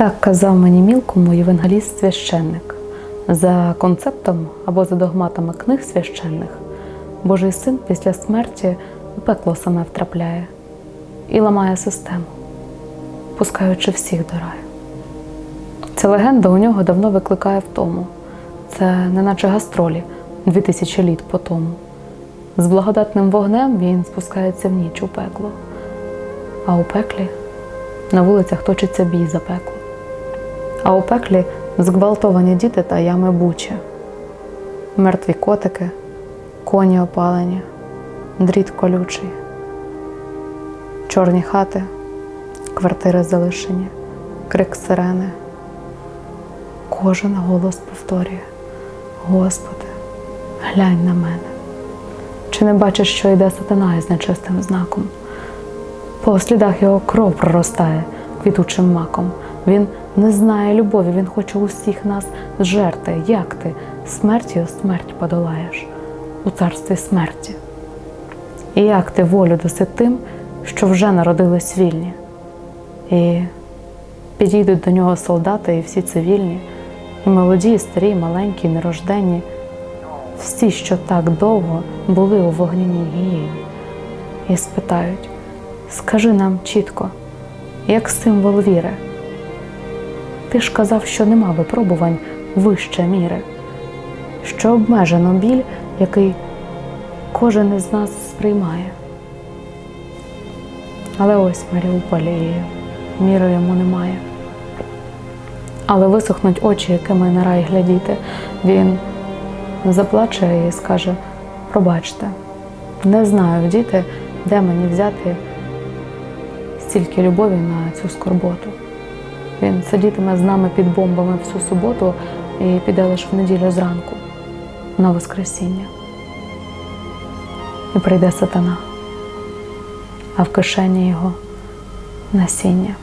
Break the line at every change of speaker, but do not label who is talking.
Так казав мені мілкому євангеліст священник. За концептом або за догматами книг священних, Божий син після смерті у пекло саме втрапляє і ламає систему, пускаючи всіх до раю. Ця легенда у нього давно викликає втому. Це неначе гастролі дві тисячі літ по тому. З благодатним вогнем він спускається в ніч у пекло, а у пеклі на вулицях точиться бій за пекло. А у пеклі зґвалтовані діти та ями бучі, мертві котики, коні опалені, дріт колючий, чорні хати, квартири залишені, крик сирени. Кожен голос повторює: Господи, глянь на мене. Чи не бачиш, що йде сатана із нечистим знаком? По слідах його кров проростає квітучим маком. Він не знає любові, він хоче усіх нас зжерти. Як ти смертю смерть подолаєш у царстві смерті? І як ти волю даси тим, що вже народились вільні? І підійдуть до нього солдати і всі цивільні, і молоді, і старі, і маленькі, і нерожденні, всі, що так довго були у вогняній гієні, і спитають: скажи нам чітко, як символ віри. Ти ж казав, що нема випробувань вище міри, що обмежено біль, який кожен із нас сприймає. Але ось Маріуполь і міри йому немає. Але висохнуть очі, якими на рай глядіти. Він заплаче і скаже: пробачте, не знаю, діти, де мені взяти стільки любові на цю скорботу. Він сидітиме з нами під бомбами всю суботу і піде лише в неділю зранку на Воскресіння. І прийде сатана, а в кишені його насіння.